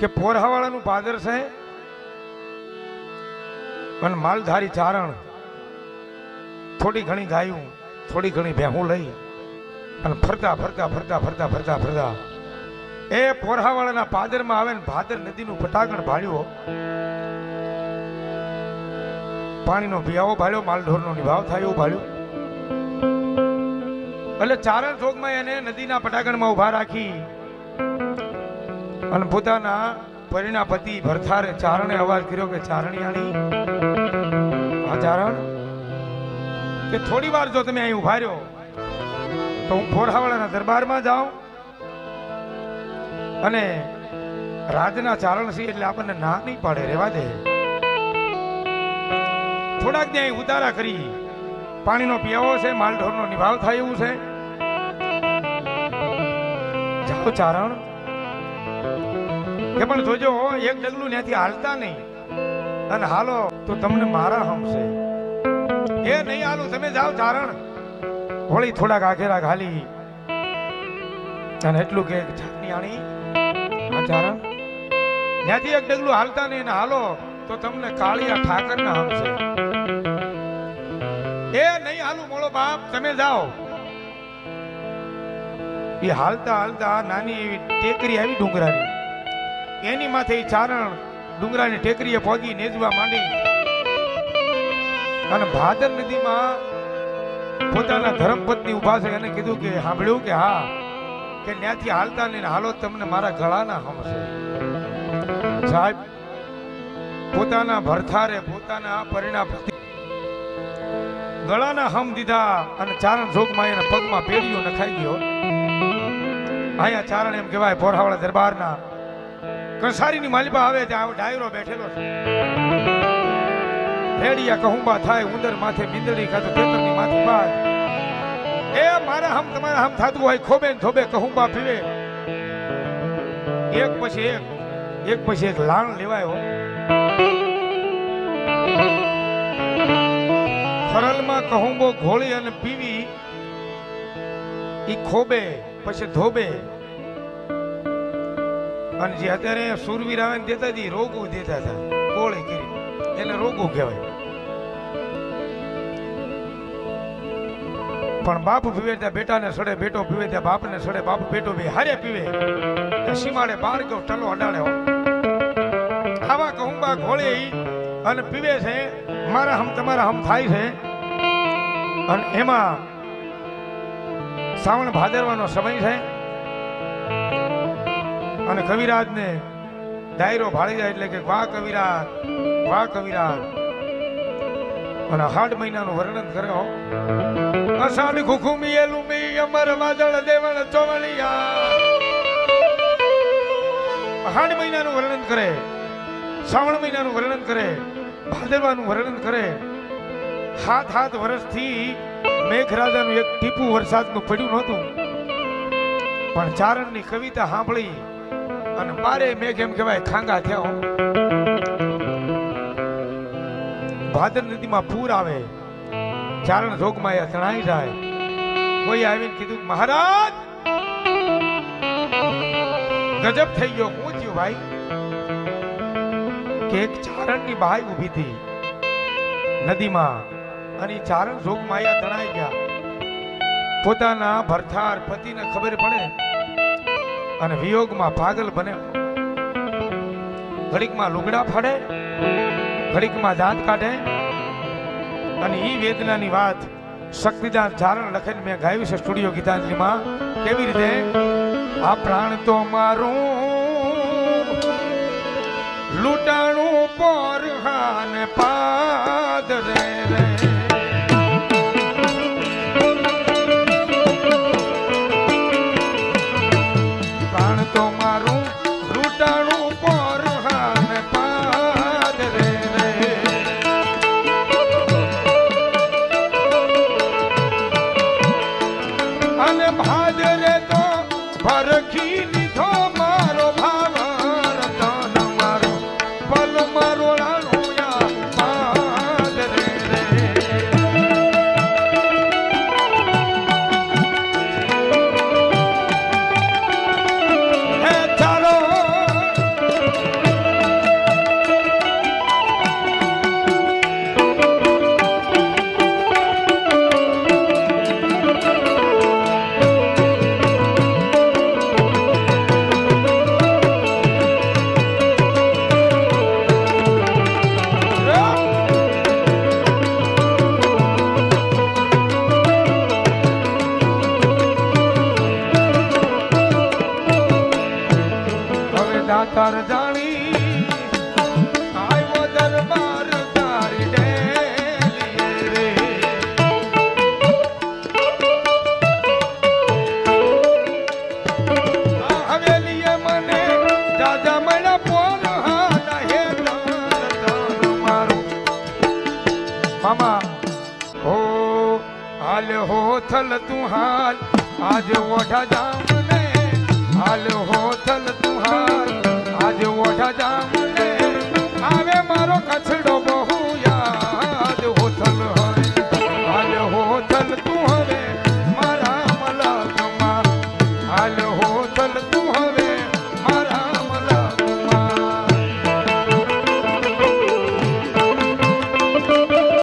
કે પોરહાવાળાનું પાદર છે? અને માલધારી ચારણ થોડી ઘણી ગાયું, થોડી ઘણી ભેહું લઈ અને ફરતા ફરતા ફરતા ફરતા ફરતા ફરતા. એ પોરહાવાળાના પાદરમાં આવે ને ભાદર નદીનું પટાકણ ભાળ્યો. પાણીનો ભિયાવો ભાળ્યો, માલઢોરનો નિભાવ થાય એવું ભાળ્યો. એટલે ચારણ ચોકમાં એને નદીના પટાગણમાં ઊભા રાખી અને પોતાના પરિણા પતિ ભરથારે ચારણે અવાજ કર્યો કે, ચારણિયાણી આ ચારણ? કે થોડી વાર જો તમે અહીં ઊભા રહ્યો, તો હું ફોરાવાળાના દરબારમાં જાઉં અને રાજના ચારણ છે એટલે આપણને ના નહીં પાડે રેવા દે. થોડાક ત્યાં અહીં ઉતારા કરી, પાણીનો પીવો છે, માલઢોરનો નિભાવ થાય એવું છે. જાઓ ચારણ. કે પણ જોજો, એક ડગલું ત્યાંથી હાલતા નહીં. અને હાલો, તો તમને મારા હમશે. એ નહીં હાલું, તમે જાઓ ચારણ. હોળી થોડાક આઘેરા ઘાલી અને એટલું કે છાપની આણી. ચારણ? ત્યાંથી એક ડગલું હાલતા નહીં, ને હાલો, તો તમને કાળિયા ઠાકરના હમશે. એ નહીં હાલું, મોળો બાપ, તમે જાઓ. એ હાલતા હાલતા નાની એવી ટેકરી આવી ડુંગરાની. એની માથે ચારણ ડુંગરાની ટેકરીએ પહોંચી નેજવા માંડી. અને ભાદર નદીમાં પોતાના ધર્મપત્ની ઊભા છે. એને કીધું કે, સાંભળ્યું કે હા, કે ત્યાંથી હાલતા નહીં હાલો તમને મારા ગળાના હમશે. સાહેબ, પોતાના ભરથારે, પોતાના પરિણામ ગળાના હમ દીધા અને ચારણ જોગમાં એના પગમાં પેડીઓ નખાઈ ગયો. અહીંયા ચારણ એમ કહેવાય પોરહાવાળા દરબારના કંસારીની માલિબા આવે ત્યાં ડાયરો બેઠેલો છે. રેડિયા કહુંબા થાય, ઉંદર માથે મીંદડી કાં ખેતરની માથે બાજ. એ મારા હમ, તમારા હમ થાતું હોય ખોબે ને કહુંબા પીવે. એક પછી એક એક પછી એક લાણ લેવાય હો. ખરલમાં કહુંબો ઘોળી અને પીવી. ઈ ખોબે, પછી ધોબે. અને જે અત્યારે સુરવીર આવે દેતા હતી રોગો દેતા હતા, કોળે કરી. એને રોગો કહેવાય. પણ બાપ પીવે ત્યાં બેટાને સડે, બેટો પીવે ત્યાં બાપને સડે, બાપ બેટો બે હારે પીવે. સીમાડે બાર ગયો ટલો અડાડે આવા કહુંબા ઘોળે અને પીવે છે, મારા હમ તમારા હમ થાય છે. અને એમાં શ્રાવણ ભાદરવાનો સમય છે. અને કવિરાજને ડાયરો ભાળી જાય એટલે કે વાહ કવિરાજ વાહ કવિરાજ. અને હાડ મહિનાનું વર્ણન કરે હો. અષાઢ ખુખુમી એલુમી, અમર વાદળ દેવળ ચોવળિયા હાડ મહિનાનું વર્ણન કરે, શ્રાવણ મહિનાનું વર્ણન કરે, ભાદરવાનું વર્ણન કરે. હાથ હાથ વર્ષથી મેઘરાજાનું એક ટીપું વરસાદનું પડ્યું નહોતું. પણ ચારણની કવિતા સાંભળી અને મારે મેં કેમ કહેવાય ખાંગા થયા. ભાદર નદીમાં પૂર આવે, ચારણ રોગમાં એ તણાઈ જાય. કોઈ આવીને કીધું, મહારાજ, ગજબ થઈ ગયો. હું થયું, ભાઈ, કે એક ચારણની બાઈ ઊભી હતી નદીમાં અને ચારણ જોગ માયા તણાઈ ગયા. પોતાના ભરથાર પતિને ખબર પડે અને વિયોગમાં પાગલ બને. ઘડીકમાં લુગડા ફાડે, ઘડીકમાં દાંત કાઢે. અને ઈ વેદનાની વાત શક્તિદાન ચારણ લખીને મેં ગાયું છે સ્ટુડિયો ગીતાંજલિમાં. કેવી રીતે? આ પ્રાણ તો મારું લૂંટાણું પર હાન પાદરે રે હો થલ તું હાલ. આજે ઓઢા થલ